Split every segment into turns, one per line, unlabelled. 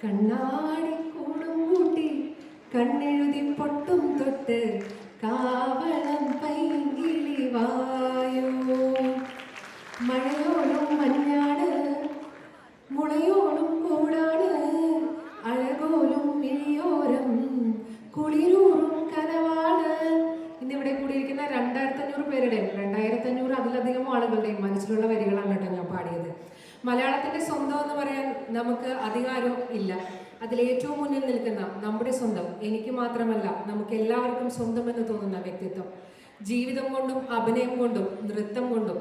കണ്ണാടി കൂടും കൂട്ടി കണ്ണെഴുതി പൊട്ടും തൊട്ട് കാവളം പൈങ്കിളി വായോ. മഴയോളം മഞ്ഞാണ് മുളയോളം കൂടാണ് അഴകോലും മിഴിയോരം കുളിരൂറും കനവാണ് ഇന്നിവിടെ കൂടിയിരിക്കുന്ന രണ്ടായിരത്തി അഞ്ഞൂറ് പേരുടെയും രണ്ടായിരത്തി അഞ്ഞൂറ് അതിലധികം ആളുകളുടെയും മനസ്സിലുള്ള വരികളാണ്. മലയാളത്തിന്റെ സ്വന്തം എന്ന് പറയാൻ നമുക്ക് അധികാരം ഇല്ല. അതിൽ ഏറ്റവും മുന്നിൽ നിൽക്കുന്ന നമ്മുടെ സ്വന്തം എനിക്ക് മാത്രമല്ല നമുക്ക് എല്ലാവർക്കും സ്വന്തമെന്ന് തോന്നുന്ന വ്യക്തിത്വം. ജീവിതം കൊണ്ടും അഭിനയം കൊണ്ടും നൃത്തം കൊണ്ടും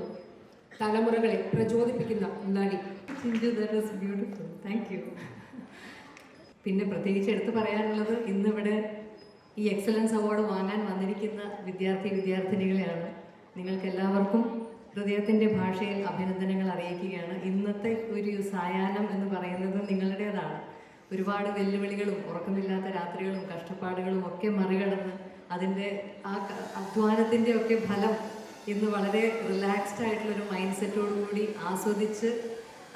തലമുറകളെ പ്രചോദിപ്പിക്കുന്ന നടി.
താങ്ക് യു പിന്നെ പ്രത്യേകിച്ച് എടുത്തു പറയാനുള്ളത് ഇന്നിവിടെ ഈ എക്സലൻസ് അവാർഡ് വാങ്ങാൻ വന്നിരിക്കുന്ന വിദ്യാർത്ഥി വിദ്യാർത്ഥിനികളെയാണ്. നിങ്ങൾക്ക് എല്ലാവർക്കും ഹൃദയത്തിന്റെ ഭാഷയിൽ അഭിനന്ദനങ്ങൾ അറിയിക്കുകയാണ്. ഇന്നത്തെ ഒരു സായാഹ്നം എന്ന് പറയുന്നത് നിങ്ങളുടേതാണ്. ഒരുപാട് വെല്ലുവിളികളും ഉറക്കമില്ലാത്ത രാത്രികളും കഷ്ടപ്പാടുകളും ഒക്കെ മറികടന്ന് അതിന്റെ ആ അധ്വാനത്തിന്റെ ഒക്കെ ഫലം ഇന്ന് വളരെ റിലാക്സ്ഡ് ആയിട്ടുള്ളൊരു മൈൻഡ് സെറ്റോടു കൂടി ആസ്വദിച്ച്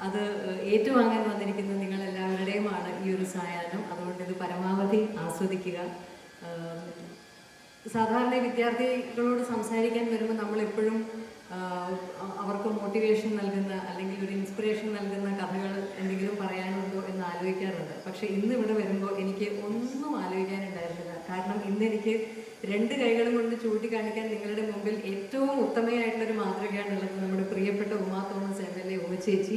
അത് ഏറ്റുവാങ്ങാൻ വന്നിരിക്കുന്ന നിങ്ങൾ എല്ലാവരുടെയുമാണ് ഈ ഒരു സായാഹ്നം. അതുകൊണ്ട് ഇത് പരമാവധി ആസ്വദിക്കുക. സാധാരണ വിദ്യാർത്ഥികളോട് സംസാരിക്കാൻ വരുമ്പോൾ അവർക്ക് മോട്ടിവേഷൻ നൽകുന്ന അല്ലെങ്കിൽ ഒരു ഇൻസ്പിറേഷൻ നൽകുന്ന കഥകൾ എന്തെങ്കിലും പറയാനുണ്ടോ എന്ന് ആലോചിക്കാറുണ്ട്. പക്ഷെ ഇന്ന് ഇവിടെ വരുമ്പോൾ എനിക്ക് ഒന്നും ആലോചിക്കാനുണ്ടായിരുന്നില്ല. കാരണം ഇന്ന് എനിക്ക് രണ്ട് കൈകളും കൊണ്ട് ചൂണ്ടിക്കാണിക്കാൻ നിങ്ങളുടെ മുമ്പിൽ ഏറ്റവും ഉത്തമയായിട്ടുള്ളൊരു മാതൃകയാണുള്ളത് നമ്മുടെ പ്രിയപ്പെട്ട Uma Thomas M L A ഉമച്ചേച്ചി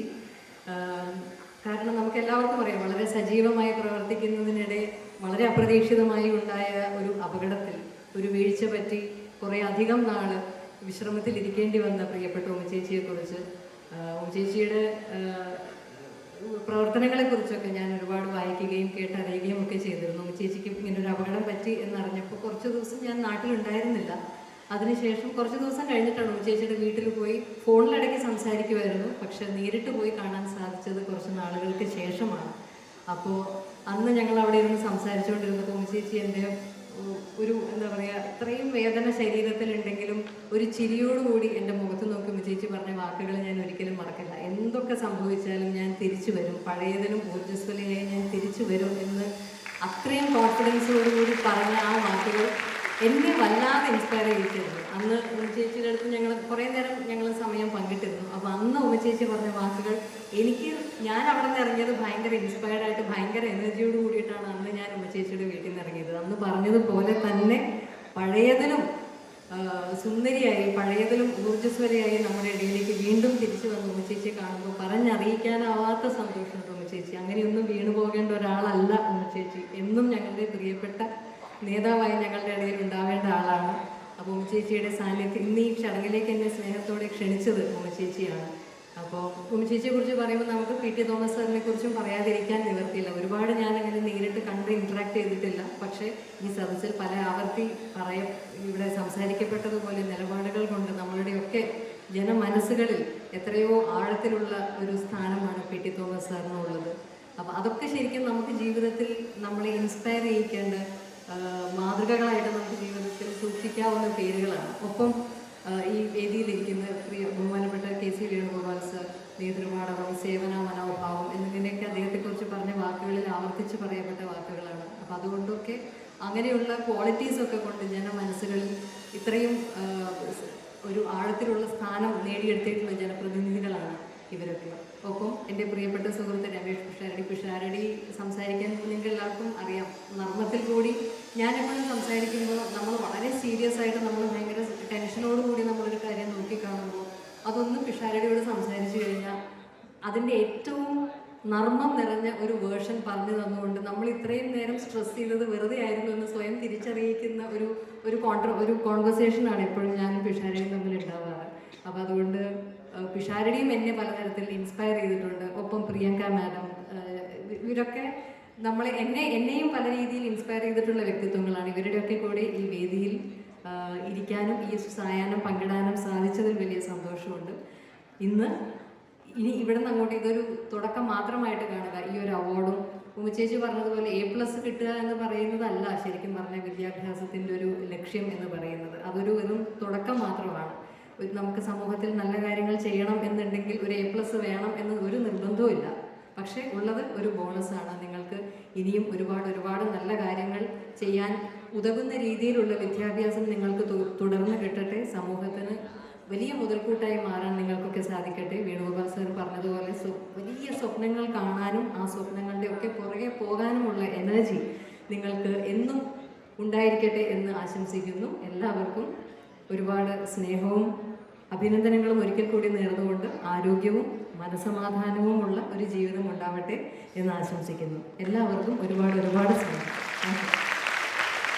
കാരണം നമുക്ക് എല്ലാവർക്കും അറിയാം വളരെ സജീവമായി പ്രവർത്തിക്കുന്നതിനിടെ വളരെ അപ്രതീക്ഷിതമായി ഉണ്ടായ ഒരു അപകടത്തിൽ ഒരു വീഴ്ച പറ്റി കുറേ അധികം നാൾ വിശ്രമത്തിൽ ഇരിക്കേണ്ടി വന്ന പ്രിയപ്പെട്ട ഉമച്ചേച്ചിയെ കുറിച്ച് ഉമച്ചേച്ചിയുടെ പ്രവർത്തനങ്ങളെ കുറിച്ചൊക്കെ ഞാൻ ഒരുപാട് വായിക്കുകയും കേട്ടറിയുകയും ഒക്കെ ചെയ്തിരുന്നു. ഉമ്മച്ചേച്ചിക്ക് ഇങ്ങനെ ഒരു അപകടം പറ്റി എന്നറിഞ്ഞപ്പോൾ കുറച്ച് ദിവസം ഞാൻ നാട്ടിലുണ്ടായിരുന്നില്ല. അതിനുശേഷം കുറച്ച് ദിവസം കഴിഞ്ഞിട്ടാണ് ഉമ്മച്ചേച്ചിയുടെ വീട്ടിൽ പോയി ഫോണിലിടയ്ക്ക് സംസാരിക്കുമായിരുന്നു പക്ഷെ നേരിട്ട് പോയി കാണാൻ സാധിച്ചത് കുറച്ച് നാളുകൾക്ക് ശേഷമാണ്. അപ്പോൾ അന്ന് ഞങ്ങൾ അവിടെ ഇരുന്ന് സംസാരിച്ചുകൊണ്ടിരുന്നപ്പോൾ ഉമ്മച്ചേച്ചി എന്റെ ഒരു എന്താ പറയുക ഇത്രയും വേദന ശരീരത്തിലുണ്ടെങ്കിലും ഒരു ചിരിയോടുകൂടി എന്റെ മുഖത്ത് നോക്കി ചേച്ചി പറഞ്ഞ വാക്കുകൾ ഞാൻ ഒരിക്കലും മറക്കില്ല എന്തൊക്കെ സംഭവിച്ചാലും ഞാൻ തിരിച്ചു വരും. പഴയതിനും ഊർജസ്വലയായി ഞാൻ തിരിച്ചു വരും എന്ന് അത്രയും കോൺഫിഡൻസോടുകൂടി പറഞ്ഞ ആ വാക്കുകൾ എന്നെ വല്ലാതെ ഇൻസ്പയർ ചെയ്തിരുന്നു അന്ന് ഉമ്മച്ചേച്ചിയുടെ അടുത്ത് ഞങ്ങൾ കുറേ നേരം ഞങ്ങൾ സമയം പങ്കിട്ടിരുന്നു. അപ്പോൾ അന്ന് ഉമ്മച്ചേച്ചി പറഞ്ഞ വാക്കുകൾ എനിക്ക് ഞാൻ അവിടെ നിന്ന് ഇറങ്ങിയത് ഭയങ്കര ഇൻസ്പയർഡായിട്ട് ഭയങ്കര എനർജിയോട് കൂടിയിട്ടാണ് അന്ന് ഞാൻ ഉമ്മച്ചേച്ചിയുടെ വീട്ടിൽ നിന്ന് ഇറങ്ങിയത്. അന്ന് പറഞ്ഞതുപോലെ തന്നെ പഴയതിലും സുന്ദരിയായി പഴയതിലും ഊർജസ്വലയായി നമ്മുടെ ഇടയിലേക്ക് വീണ്ടും തിരിച്ചു വന്നു ഉമ്മച്ചേച്ചിയെ കാണുമ്പോൾ പറഞ്ഞറിയിക്കാനാവാത്ത സന്തോഷമുണ്ട് ഉമ്മച്ചേച്ചി. അങ്ങനെയൊന്നും വീണു പോകേണ്ട ഒരാളല്ല ഉമ്മച്ചേച്ചി എന്നും ഞങ്ങളുടെ പ്രിയപ്പെട്ട നേതാവായി ഞങ്ങളുടെ ഇടയിൽ ഉണ്ടാവേണ്ട ആളാണ്. അപ്പോൾ ഉമ്മച്ചേച്ചിയുടെ സാന്നിധ്യം ഇന്ന് ഈ ചടങ്ങിലേക്ക് എന്നെ സ്നേഹത്തോടെ ക്ഷണിച്ചത് ഉമ്മച്ചേച്ചിയാണ്. അപ്പോൾ ഉമ്മച്ചേച്ചിയെ കുറിച്ച് പറയുമ്പോൾ നമുക്ക് പി ടി തോമസ് സാറിനെ കുറിച്ചും പറയാതിരിക്കാൻ നിവർത്തിയില്ല. ഒരുപാട് ഞാൻ അങ്ങനെ നേരിട്ട് കണ്ട് ഇൻട്രാക്ട് ചെയ്തിട്ടില്ല. പക്ഷേ ഈ സദസ്സിൽ പല ആവർത്തി പറയ ഇവിടെ സംസാരിക്കപ്പെട്ടതുപോലെ നിലപാടുകൾ കൊണ്ട് നമ്മളുടെയൊക്കെ ജനമനസ്സുകളിൽ എത്രയോ ആഴത്തിലുള്ള ഒരു സ്ഥാനമാണ് പി ടി തോമസ് സാറിനുള്ളത്. അപ്പോൾ അതൊക്കെ ശരിക്കും നമുക്ക് ജീവിതത്തിൽ നമ്മളെ ഇൻസ്പയർ ചെയ്യിക്കേണ്ട മാതൃകകളായിട്ട് നമുക്ക് ജീവിതത്തിൽ സൂക്ഷിക്കാവുന്ന പേരുകളാണ്. ഒപ്പം ഈ വേദിയിലിരിക്കുന്ന പ്രിയ കെ സി വേണുഗോപാൽ സർ സേവന മനോഭാവം എന്നിങ്ങനെയൊക്കെ അദ്ദേഹത്തെക്കുറിച്ച് പറഞ്ഞ വാക്കുകളിൽ ആവർത്തിച്ച് പറയപ്പെട്ട വാക്കുകളാണ്. അപ്പോൾ അതുകൊണ്ടൊക്കെ അങ്ങനെയുള്ള ക്വാളിറ്റീസൊക്കെ കൊണ്ട് ജനമനസ്സുകളിൽ ഇത്രയും ഒരു ആഴത്തിലുള്ള സ്ഥാനം നേടിയെടുത്തിട്ടുള്ള ജനപ്രതിനിധികളാണ് ഇവരൊക്കെ. ഒപ്പം എന്റെ പ്രിയപ്പെട്ട സുഹൃത്ത് രമേഷ് പിഷാരടി പിഷാരടി സംസാരിക്കാൻ നിങ്ങൾക്ക് എല്ലാവർക്കും അറിയാം. നർമ്മത്തിൽ കൂടി ഞാൻ എപ്പോഴും സംസാരിക്കുമ്പോൾ നമ്മൾ വളരെ സീരിയസ് ആയിട്ട് നമ്മൾ ഭയങ്കര ടെൻഷനോടുകൂടി നമ്മളൊരു കാര്യം നോക്കിക്കാണുമ്പോൾ അതൊന്ന് പിഷാരടിയോട് സംസാരിച്ചു കഴിഞ്ഞാൽ അതിന്റെ ഏറ്റവും നർമ്മം നിറഞ്ഞ ഒരു വേർഷൻ പറഞ്ഞു തന്നുകൊണ്ട് നമ്മൾ ഇത്രയും നേരം സ്ട്രെസ് ചെയ്തത് വെറുതെ ആയിരുന്നു എന്ന് സ്വയം തിരിച്ചറിയിക്കുന്ന ഒരു ഒരു കോൺട്ര ഒരു കോൺവെർസേഷനാണ് എപ്പോഴും ഞാൻ പിഷാരടിയും തമ്മിൽ ഉണ്ടാവാറ്. അപ്പോൾ അതുകൊണ്ട് പിഷാരടിയും എന്നെ പലതരത്തിൽ ഇൻസ്പയർ ചെയ്തിട്ടുണ്ട്. ഒപ്പം പ്രിയങ്ക മാഡം ഇവരൊക്കെ നമ്മളെ എന്നെ എന്നെയും പല രീതിയിൽ ഇൻസ്പയർ ചെയ്തിട്ടുള്ള വ്യക്തിത്വങ്ങളാണ്. ഇവരുടെയൊക്കെ കൂടി ഈ വേദിയിൽ ഇരിക്കാനും ഈ സായാഹ്നം പങ്കിടാനും സാധിച്ചതിൽ വലിയ സന്തോഷമുണ്ട്. ഇന്ന് ഇനി ഇവിടെ നിന്ന് അങ്ങോട്ട് ഇതൊരു തുടക്കം മാത്രമായിട്ട് കാണുക. ഈ ഒരു അവാർഡും ഉമ്മച്ചേച്ചി പറഞ്ഞതുപോലെ എ പ്ലസ് കിട്ടുക എന്ന് പറയുന്നതല്ല ശരിക്കും പറഞ്ഞ വിദ്യാഭ്യാസത്തിന്റെ ഒരു ലക്ഷ്യം എന്ന് പറയുന്നത്. അതൊരു വെറും തുടക്കം മാത്രമാണ്. നമുക്ക് സമൂഹത്തിൽ നല്ല കാര്യങ്ങൾ ചെയ്യണം എന്നുണ്ടെങ്കിൽ ഒരു എ പ്ലസ് വേണം എന്ന് ഒരു നിർബന്ധവും പക്ഷേ ഉള്ളത് ഒരു ബോണസാണ് നിങ്ങൾക്ക് ഇനിയും ഒരുപാട് ഒരുപാട് നല്ല കാര്യങ്ങൾ ചെയ്യാൻ ഉതകുന്ന രീതിയിലുള്ള വിദ്യാഭ്യാസം നിങ്ങൾക്ക് തുടർന്ന് കിട്ടട്ടെ. സമൂഹത്തിന് വലിയ മുതൽക്കൂട്ടായി മാറാൻ നിങ്ങൾക്കൊക്കെ സാധിക്കട്ടെ. വേണുഗോപാൽ സാർ പറഞ്ഞതുപോലെ വലിയ സ്വപ്നങ്ങൾ കാണാനും ആ സ്വപ്നങ്ങളുടെ ഒക്കെ പുറകെ പോകാനുമുള്ള എനർജി നിങ്ങൾക്ക് എന്നും ഉണ്ടായിരിക്കട്ടെ എന്ന് ആശംസിക്കുന്നു. എല്ലാവർക്കും ഒരുപാട് സ്നേഹവും അഭിനന്ദനങ്ങളും ഒരിക്കൽ കൂടി നേർന്നുകൊണ്ട് ആരോഗ്യവും മനസമാധാനവുമുള്ള ഒരു ജീവിതം ഉണ്ടാവട്ടെ എന്ന് ആശംസിക്കുന്നു. എല്ലാവർക്കും ഒരുപാട് ഒരുപാട് സ്നേഹം.